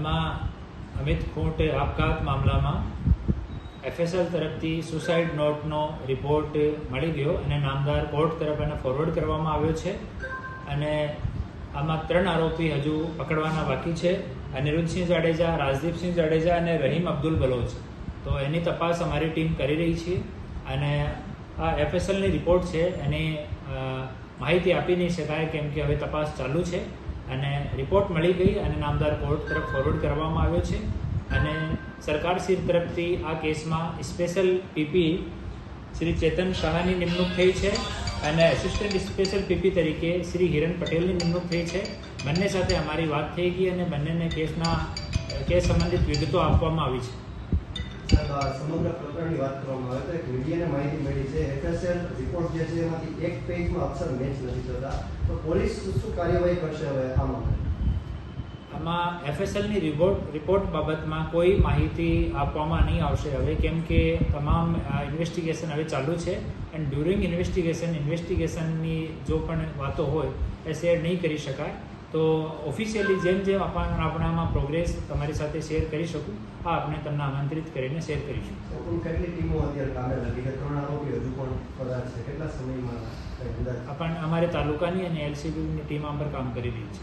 એમાં અમિત ખૂંટ આપઘાત મામલામાં એફએસએલ તરફથી સુસાઇડ નોટનો રિપોર્ટ મળી ગયો અને નામદાર કોર્ટ તરફ એને ફોરવર્ડ કરવામાં આવ્યો છે. અને આમાં ત્રણ આરોપી હજુ પકડવાના બાકી છે. અનિરુદ્ધસિંહ જાડેજા, રાજદીપસિંહ જાડેજા અને રહીમ અબ્દુલ બલોચ. તો એની તપાસ અમારી ટીમ કરી રહી છે અને આ એફએસએલની રિપોર્ટ છે. એની માહિતી આપી નહીં શકાય કેમ કે હવે તપાસ ચાલુ છે. અને રિપોર્ટ મળી ગઈ અને નામદાર કોર્ટ તરફ ફોરવર્ડ કરવામાં આવ્યો છે. અને સરકારશ્રી તરફથી આ કેસમાં સ્પેશિયલ પીપી શ્રી ચેતન શાહની નિમણૂક થઈ છે અને એસિસ્ટન્ટ સ્પેશિયલ પીપી તરીકે શ્રી હિરણ પટેલની નિમણૂક થઈ છે. બંને સાથે અમારી વાત થઈ ગઈ અને બંનેને કેસના, કેસ સંબંધિત વિગતો આપવામાં આવી છે. સમગ્ર પ્રકરણની વાત કરવામાં આવે તો એક મીડિયાને માહિતી મળી રિપોર્ટ જે છે એમાંથી એક પેજમાં અક્ષર મેચ નથી થતા. તો પોલીસ શું કાર્યવાહી કરશે હવે આમાં? આમાં એફએસએલની રિપોર્ટ રિપોર્ટ બાબતમાં કોઈ માહિતી આપવામાં નહીં આવશે. હવે કેમ કે તમામ ઇન્વેસ્ટિગેશન હવે ચાલુ છે એન્ડ ડ્યુરિંગ ઇન્વેસ્ટિગેશન ઇન્વેસ્ટિગેશનની જો પણ વાતો હોય, એ શેર નહીં કરી શકાય. તો ઓફિશિયલી જેમ જેમ આપણા આપણામાં પ્રોગ્રેસ તમારી સાથે શેર કરી શકું આ આપણે તમને આમંત્રિત કરીને શેર કરીશું. કેટલી ટીમો અત્યારે કામે લાગી? છે ત્રણ આરોપી હજુ પણ ફરાર છે. કેટલા સમયમાં અમારે તાલુકાની અને એલસીબીની ટીમ આ પર કામ કરી રહી છે.